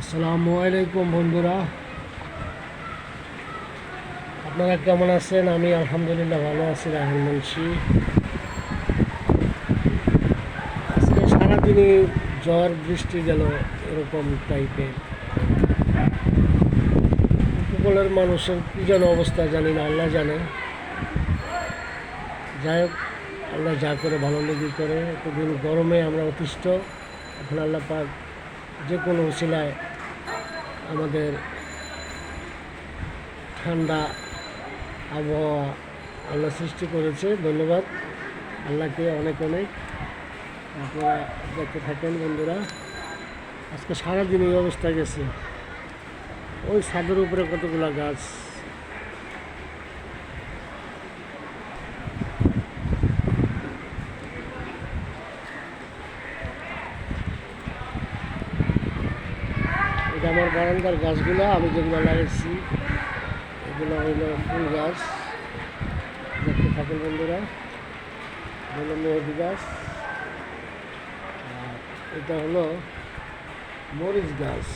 আসসালামু আলাইকুম বন্ধুরা। আপনারা কেমন আছেন? আমি আলহামদুলিল্লাহ ভালো আছি রাহুল মুন্সি আজকে সারাদিনই ঝড়, বৃষ্টি গেল এরকম টাইপের উপকূলের মানুষের কী যেন অবস্থা জানি না, আল্লাহ জানে। যাই হোক, আল্লাহ যা করে ভালো লেগে করে। এতদিন গরমে আমরা অতিষ্ঠ। এখন আল্লাহ পাক যে কোনো উশিলায় আমাদের ঠান্ডা আবহাওয়া আল্লাহ সৃষ্টি করেছে। ধন্যবাদ। আল্লাহকে অনেক অনেক। আপনারা দেখতে থাকেন বন্ধুরা। আজকে সারাদিন এই অবস্থা গেছে। ওই ছাদের উপরে কতগুলো গাছ? এটা আমার বারান্দার গাছগুলো, আমি যেগুলো লাগিয়েছি এগুলো হইল ফুল গাছ। দেখতে থাকেন বন্ধুরা। হলো মেহেদি গাছ। এটা হলো মরিচ গাছ।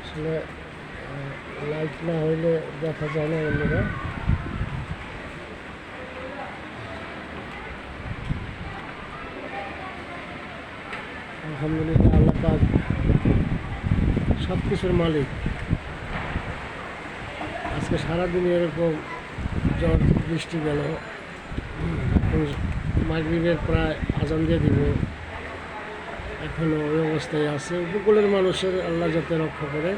আসলে লাইট না হইলে দেখা যায় না বন্ধুরা। আলহামদুলিল্লাহ, আল্লাহ পাক সব কিছুর মালিক। আজকে সারাদিন এরকম ঝড় বৃষ্টি গেল। মাগরিবের প্রায় আজান দিয়ে দিব। এখনও ওই অবস্থায় আছে। উপকূলের মানুষের আল্লাহ যাতে রক্ষা করে,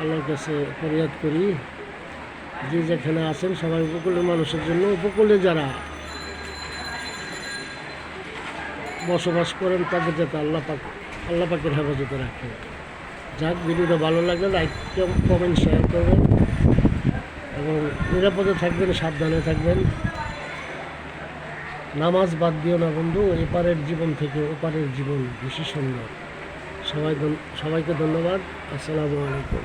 আল্লাহর কাছে ফরিয়াদ করি। যে যেখানে আছেন সবাই উপকূলের মানুষের জন্য উপকূলে যারা বসবাস করেন তাদের যাতে আল্লাহ পাক, আল্লাহ পাকের হেফাজতে রাখে যাক, ভিডিওটা ভালো লাগলে লাইক কমেন্ট শেয়ার করবেন। এবং নিরাপদে থাকবেন, সাবধানে থাকবেন। নামাজ বাদ দিও না বন্ধু, এপারের জীবন থেকে ওপারের জীবন বেশি সুন্দর। সবাই সবাইকে ধন্যবাদ। আসসালামু আলাইকুম।